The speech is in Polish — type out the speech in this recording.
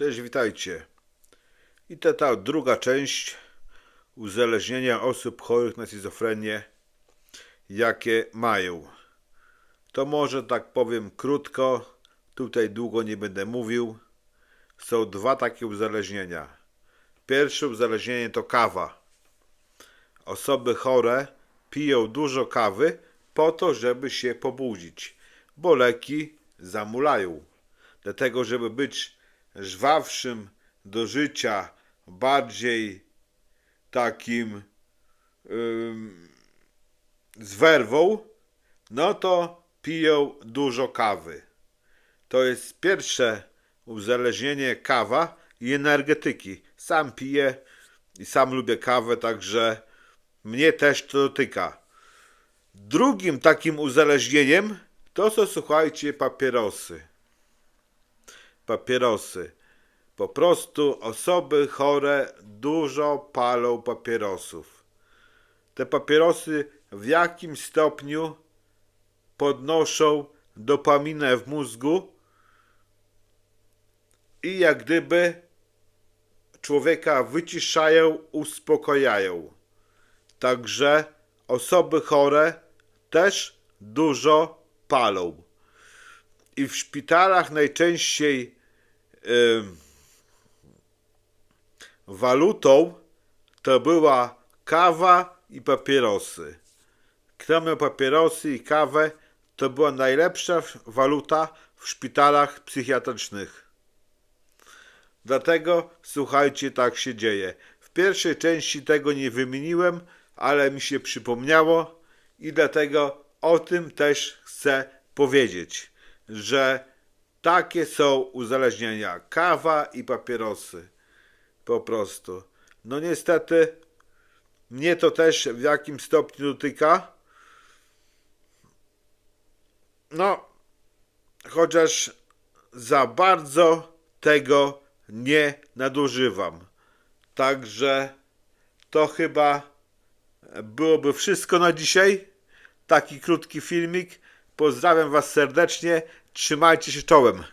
Cześć, witajcie. I to ta druga część uzależnienia osób chorych na schizofrenię, jakie mają. To może tak powiem krótko, tutaj długo nie będę mówił. Są dwa takie uzależnienia. Pierwsze uzależnienie to kawa. Osoby chore piją dużo kawy po to, żeby się pobudzić, bo leki zamulają. Dlatego, żeby być żwawszym do życia, bardziej takim ym, z werwą, no to piją dużo kawy. To jest pierwsze uzależnienie kawa i energetyki. Sam piję i sam lubię kawę, także mnie też to dotyka. Drugim takim uzależnieniem to są, słuchajcie, papierosy. Papierosy. Po prostu osoby chore dużo palą papierosów. Te papierosy w jakim stopniu podnoszą dopaminę w mózgu i jak gdyby człowieka wyciszają, uspokajają. Także osoby chore też dużo palą. I w szpitalach najczęściej walutą to była kawa i papierosy. Kto miał papierosy i kawę, to była najlepsza waluta w szpitalach psychiatrycznych. Dlatego słuchajcie, tak się dzieje. W pierwszej części tego nie wymieniłem, ale mi się przypomniało i dlatego o tym też chcę powiedzieć, że takie są uzależnienia kawa i papierosy. Po prostu. No niestety mnie to też w jakim stopniu dotyka. No, chociaż za bardzo tego nie nadużywam. Także to chyba byłoby wszystko na dzisiaj. Taki krótki filmik. Pozdrawiam Was serdecznie. Trzymajcie się czołem.